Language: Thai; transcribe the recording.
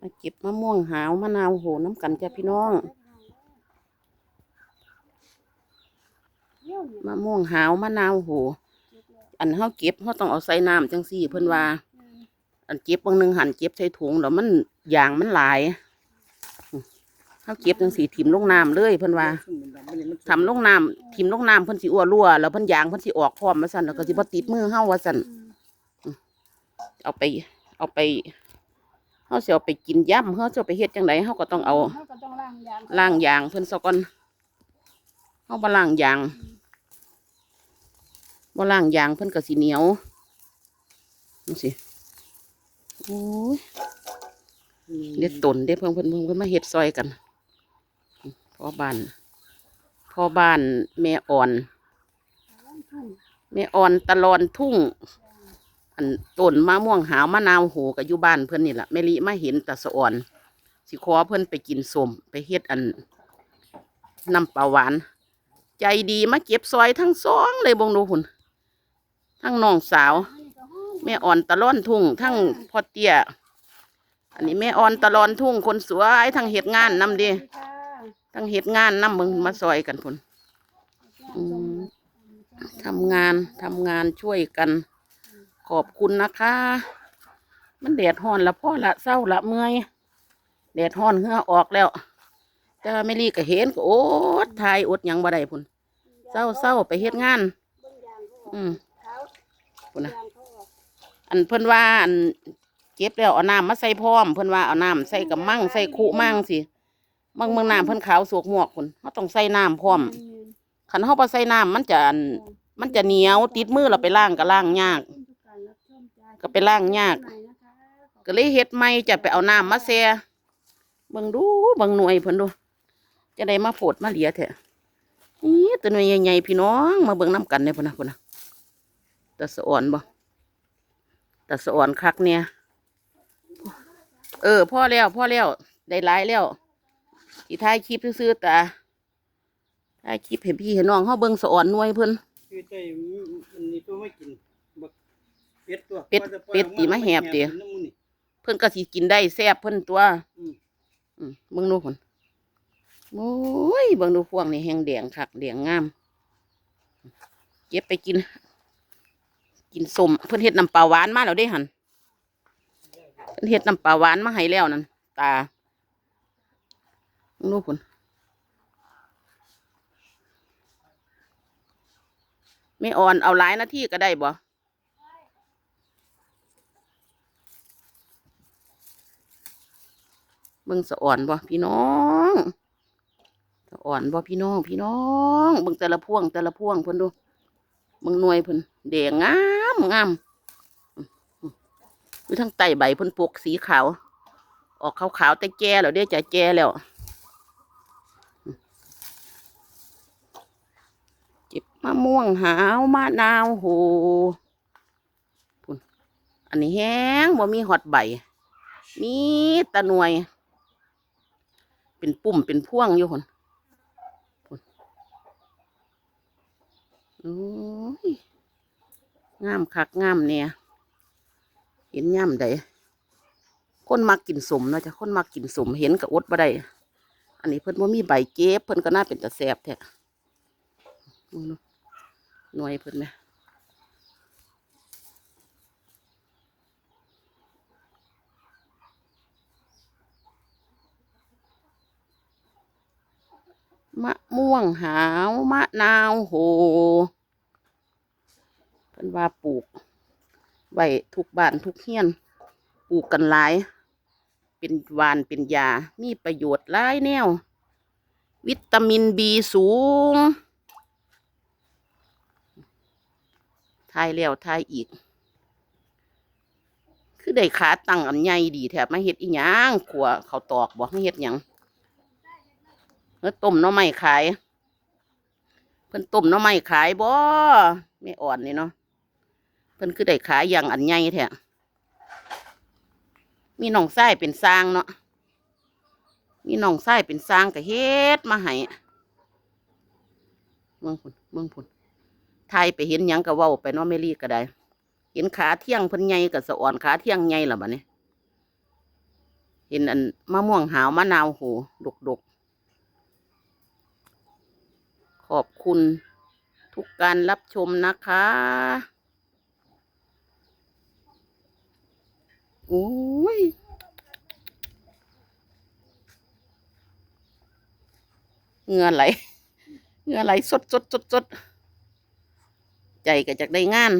มาเก็บมะม่วงหาวมะนาวโหน้ำกันจ้ะพี่น้อง มะม่วงหาวมะนาวโห อันเฮาเก็บเฮาต้องเอาใส่น้ำจังซี่เพิ่นว่า อันเก็บบางหนึงหั่นเก็บใส่ถุงแล้วมันยางมันหลายเฮาเก็บจังซี่ถิ่มลงน้ำเลยเพิ่นว่าทำลงน้ำถิ่มลงน้ำเพิ่นสิอ้วรั่วแล้วเพิ่นยางเพิ่นสิออกพร้อมว่าซั่นแล้วก็สิบ่ติดมือเฮาว่าซั่น เอาไป เอาไปเฮาสิเอาไปกินย่ำเฮาจะเอาไปเฮ็ดจังไดเฮาก็ต้องเอาเขาก็ต้องล้างยางล้างยางเพิ่นซะก่อนเฮาบ่ล้างยางบ่ล้างยางเพิ่นก็สิเหนียวจังซี่โอ้ยเด็ดตนเด็ดเพิ่งเพิ่นเพิ่งเพิ่นมาเฮ็ดซอยกันพ่อบ้านพ่อบ้านแม่อ่อนแม่อ่อนตะลอนทุ่ง อันต้นมะม่วงหาวมะนาวโหกับอยู่บ้านเพิ่อนนี่แหละแม่ลิมาเห็นตะสะอ่อน สิขอเพิ่อนไปกินสมไปเฮ็ดอันน้ำปลาหวาน ใจดีมาเก็บซอยทั้งสองเลยบงดูหุ่นทั้งน้องสาว แม่อ่อนตะล่อนทุ่ง ทั้งพ่อเตี้ย อันนี้แม่อ่อนตะล่อนทุ่งคนสวยทั้งเฮ็ดงานนำเดีทั้งเฮ็ดงานนำมึงมาซอยกันพุ่นทำงานทำงานช่วยกัน ขอบคุณนะคะ มันแดดฮ้อนละพ่อละเศร้าละเมื่อยแดดฮ้อนเหงื่อออกแล้วแต่ว่าไม่รีก็เห็นก็โอดทายอดหยังบ่ได้พุ่นเศร้าเศร้าไปเฮ็ดงาน อืมพุ่นนะอันเพิ่นว่าอันเก็บแล้วเอาน้ำมาใส่พร้อม เพิ่นว่าเอาน้ำใส่กับมั่งใส่คุมั่งสิมั่งเมืองน้ำเพิ่นขาวสวกหมวกพุ่นเขาต้องใส่น้ำพร้อมคันเขาบ่ใส่น้ำมันจะอันมันจะเหนียวติดมือเราไปล้างก็ล้างยาก ก็ไปล้างยาก ก็เลยเฮ็ดใหม่จะไปเอาน้ำมาแช่เบิ่งดูเบิ่งหน่วยเพิ่นดู จะได้มาโผดมาเหลียแท้นี่ตัวหน่วยใหญ่ๆพี่น้องมาเบิ่งน้ำกันเนี่ยพุ่นนะพุ่นนะตะสะอ่อนบ่ตะสะอ่อนคักเนี่ยเออพ่อแล้วพ่อแล้วได้หลายแล้วที่ท้ายคลิปซื้อๆแต่ท้ายคลิปเห็นพี่เห็นน้องเขาเบิ่งสะอ่อนหน่วยเพิ่นคือใจมันนี่ตัวไม่กิน เป็ดตัวเป็ดเป็ดตีมาแหบติน้ำมันนี่เพิ่นก็สิกินได้แซ่บเพิ่นตัวอืมอืมเบิ่งดูพุ่นโอ้ยเบิ่งดูพวงนี่แห้งแดงคักแดงงาม เก็บไปกิน กินสมเพิ่นเฮ็ดน้ำปลาหวานมาแล้วเด้หั่นเพิ่นเฮ็ดน้ำปลาหวานมาให้แล้วนั่นตาเบิ่งดูพุ่นไม่อ่อนเอาหลายนาทีก็ได้บ่ เบิ่งสะอ่อนบ่พี่น้องสะอ่อนบ่พี่น้องพี่น้องเบิ่งแต่ละพวงแต่ละพวงเพิ่นดูเบิ่งหน่วยเพิ่นแดงงามงามอยู่ทั้งใต้ใบเพิ่นปกสีขาว ออกขาวๆแต่แก่แล้วเด้จะแก่แล้วเก็บมะม่วงหาวมะนาวโหพูนอันนี้แห้งบ่มีหอดใบ มีตะหน่วย เป็นปุ่มเป็นพ่วงอยู่คนพุ่นโอ้ยงามคักงามเนี่ยเห็นย่ำใดคนมักกินสมเนาะจ้ะคนมักกินสมเห็นกับอดบ่ได้อันนี้เพิ่นว่ามีใบเก็บเพิ่นก็น่าเป็นตะแสบแท้มึงดูหน่วยเพิ่นไหม มะม่วงหาว มะนาวโหเพิ่นว่าปลูกไว้ทุกบ้านทุกเฮียน ปลูกกันหลาย เป็นหวานเป็นยา มีประโยชน์หลายแนว วิตามินบีสูงทายแล้วทายอีก คือได้ขาตั้งอันใหญ่ดีแถบมาเฮ็ดอีหยังขัวเขาตอกบอกให้เฮ็ดหยัง เฮ้ต้มน้อไม้ขาย เพิ่นต้มน้อไม้ขายบ่ไม่อ่อนนี่เนาะเพิ่นคือได้ขายอย่างอันใหญ่แท้มีน้องไส้เป็นสร้างเนาะมีน้องไส้เป็นสร้างก็เฮ็ดมาให้เมืองพุ่นเมืองพุ่นไทยไปเห็นหยังก็เว้าไปเนาะแม่ลีก็ได้ เห็นขาเที่ยงเพิ่นใหญ่กับสะอ่อนขาเที่ยงใหญ่ล่ะบัดนี้เห็นอันมะม่วงหาวมะนาวโหดกดกๆ ขอบคุณทุกการรับชมนะคะโอ้ยเงื่อไหลเงื่อไหลสดสดสดสดใจก็จากได้งาน